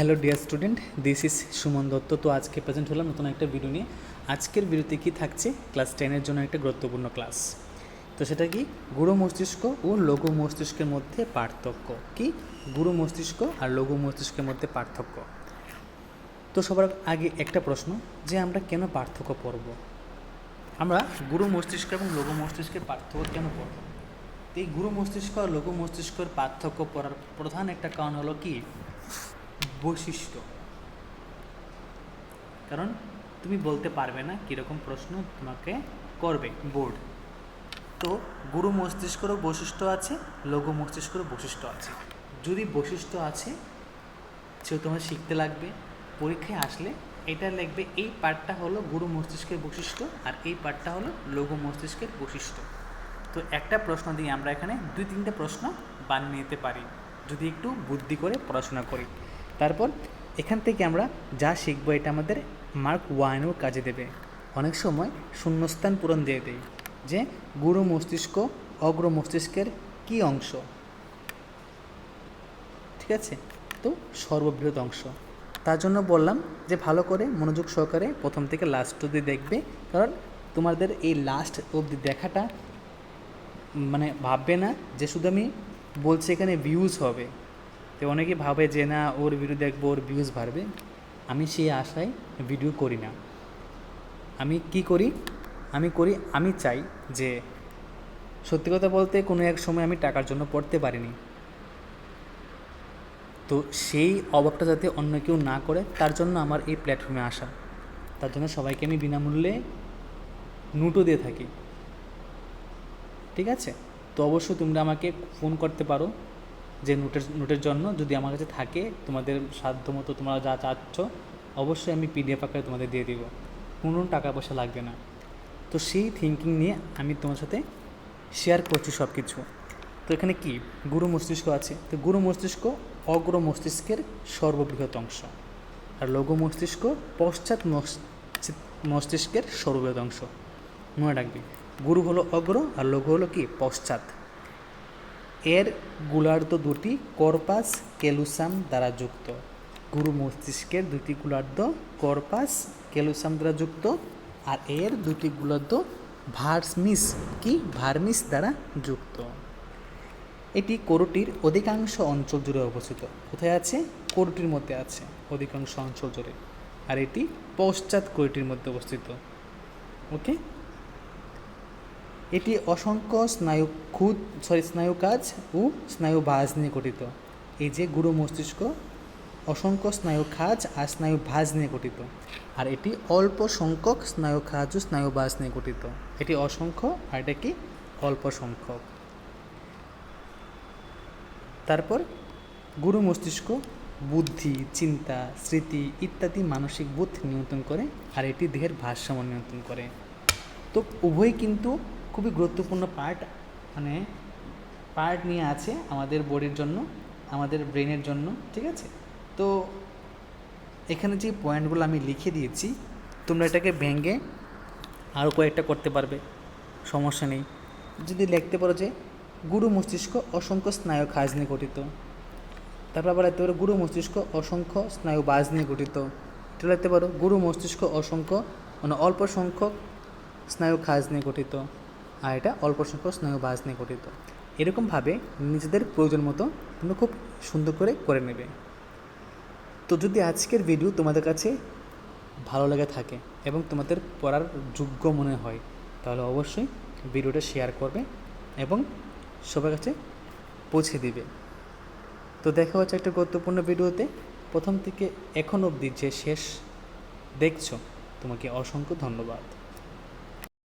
Hello dear student this is Suman Dutta তো আজকে present হলাম নতুন একটা ভিডিও নিয়ে। আজকের ভিডিওতে কি থাকছে? ক্লাস টেনের জন্য একটা গুরুত্বপূর্ণ ক্লাস তো সেটা কি? গুরু মস্তিষ্ক ও লঘু মস্তিষ্কের মধ্যে পার্থক্য। কি? গুরু মস্তিষ্ক আর লঘু মস্তিষ্কের মধ্যে পার্থক্য। তো সবার আগে একটা প্রশ্ন, যে আমরা কেন পার্থক্য পড়ব? আমরা গুরু মস্তিষ্ক এবং লঘু মস্তিষ্কের পার্থক্য কেন পড়ব? এই গুরু মস্তিষ্ক আর লঘু মস্তিষ্কের পার্থক্য পড়ার প্রধান একটা কারণ হলো কি? বৈশিষ্ট্য। কারণ তুমি বলতে পারবে না কীরকম প্রশ্ন তোমাকে করবে বোর্ড। তো গুরু মস্তিষ্করও বৈশিষ্ট্য আছে, লঘু মস্তিষ্কেরও বৈশিষ্ট্য আছে। যদি বৈশিষ্ট্য আছে, সেও তোমার শিখতে লাগবে, পরীক্ষায় আসলে এটা লিখবে, এই পার্টটা হলো গুরু মস্তিষ্কের বৈশিষ্ট্য আর এই পার্টটা হলো লঘু মস্তিষ্কের বৈশিষ্ট্য। তো একটা প্রশ্ন দিয়ে আমরা এখানে দুই তিনটে প্রশ্ন বানিয়ে নিতে পারি, যদি একটু বুদ্ধি করে পড়াশোনা করি। তারপর এখান থেকে আমরা যা শিখব এটা আমাদের মার্ক ওয়ানেও কাজে দেবে। অনেক সময় শূন্যস্থান পূরণ দিয়ে দেয় যে গুরু মস্তিষ্ক অগ্র মস্তিষ্কের কি অংশ। ঠিক আছে? তো সর্ববৃহৎ অংশ। তার জন্য বললাম যে ভালো করে মনোযোগ সহকারে প্রথম থেকে লাস্ট অবধি দেখবে, কারণ তোমাদের এই লাস্ট অবধি দেখাটা মানে ভাববে না যে শুধু আমি বলছি এখানে ভিউজ হবে। তো অনেকে ভাবে যে না, ওর ভিডিও দেখব ওর ভিউজ বাড়বে। আমি সেই আশায় ভিডিও করি না। আমি কি করি? আমি করি, আমি চাই যে সত্যি কথা বলতে কোনো এক সময় আমি টাকার জন্য পড়তে পারিনি। তো সেই অভাবটা যাতে অন্য কেউ না করে, তার জন্য আমার এই প্ল্যাটফর্মে আসা। তার জন্য সবাইকে আমি বিনামূল্যে নোটও দিয়ে থাকি। ঠিক আছে? তো অবশ্যই তোমরা আমাকে ফোন করতে পারো। যে নোটের নোটের জন্য যদি আমার কাছে থাকে, তোমাদের সাধ্য মতো তোমরা যা চাচ্ছ, অবশ্যই আমি পিডিএফ আকারে তোমাদের দিয়ে দিব। কোনো টাকা পয়সা লাগবে না। তো সেই থিঙ্কিং নিয়ে আমি তোমার সাথে শেয়ার করছি সব কিছু তো এখানে কি? গুরু মস্তিষ্ক আছে। তো গুরু মস্তিষ্ক অগ্র মস্তিষ্কের সর্ববৃহৎ অংশ। আর লঘু মস্তিষ্ক পশ্চাৎ মস- মস্তিষ্কের সর্ববৃহৎ অংশ। মনে রাখবি। গুরু হলো অগ্র আর লঘু হলো কি? পশ্চাৎ। এর গুলার্ধ দুটি কর্পাস কেলুসাম দ্বারা যুক্ত। গুরু মস্তিষ্কের দুটি গুলার্ধ কর্পাস কেলুসাম দ্বারা যুক্ত আর এর দুটি গুলার্ধ ভার্সমিস কি ভার্মিস দ্বারা যুক্ত। এটি করুটির অধিকাংশ অঞ্চল জুড়ে অবস্থিত। কোথায় আছে? করুটির মধ্যে আছে, অধিকাংশ অঞ্চল জুড়ে। আর এটি পশ্চাৎ করুটির মধ্যে অবস্থিত। ওকে? এটি অসংখ্য স্নায়ু খুদ সরি স্নায়ু কাজ ও স্নায়ু ভাঁজ নিয়ে গঠিত। এই যে গুরু মস্তিষ্ক, অসংখ্য স্নায়ু খাজ আর স্নায়ু ভাঁজ নিয়ে গঠিত। আর এটি অল্প সংখ্যক স্নায়ু খাজ ও স্নায়ু ভাঁজ নিয়ে গঠিত। এটি অসংখ্য আর এটা কি? অল্প সংখ্যক। তারপর গুরু মস্তিষ্ক, বুদ্ধি, চিন্তা, স্মৃতি ইত্যাদি মানসিক বোধ নিয়ন্ত্রণ করে আর এটি দেহের ভারসাম্য নিয়ন্ত্রণ করে। তো উভয় কিন্তু খুবই গুরুত্বপূর্ণ পার্ট মানে পার্ট নিয়ে আছে আমাদের বডির জন্য, আমাদের ব্রেনের জন্য, ঠিক আছে? তো এখানে যে পয়েন্টগুলো আমি লিখে দিয়েছি, তোমরা এটাকে ভেঙে আরও কয়েকটা করতে পারবে, সমস্যা নেই। যদি লিখতে পারো যে গুরু মস্তিষ্ক অসংখ্য স্নায়ু খাজ নিয়ে গঠিত। তারপর আবার লিখতে পারো গুরু মস্তিষ্ক অসংখ্য স্নায়ু বাজ নিয়ে গঠিত। এটা লিখতে পারো গুরু মস্তিষ্ক অসংখ্য মানে অল্প সংখ্যক স্নায়ু খাজ নিয়ে গঠিত। আর এটা অল্প সংখ্যক স্নায়ু বাজ নিয়ে গঠিত। এরকমভাবে নিজেদের প্রয়োজন মতো তোমরা খুব সুন্দর করে করে নেবে। তো যদি আজকের ভিডিও তোমাদের কাছে ভালো লেগে থাকে এবং তোমাদের পড়ার যোগ্য মনে হয়, তাহলে অবশ্যই ভিডিওটা শেয়ার করবে এবং সবার কাছে পৌঁছে দিবে। তো দেখা হচ্ছে একটা গুরুত্বপূর্ণ ভিডিওতে প্রথম থেকে এখন অবধি যে শেষ দেখছ, তোমাকে অসংখ্য ধন্যবাদ।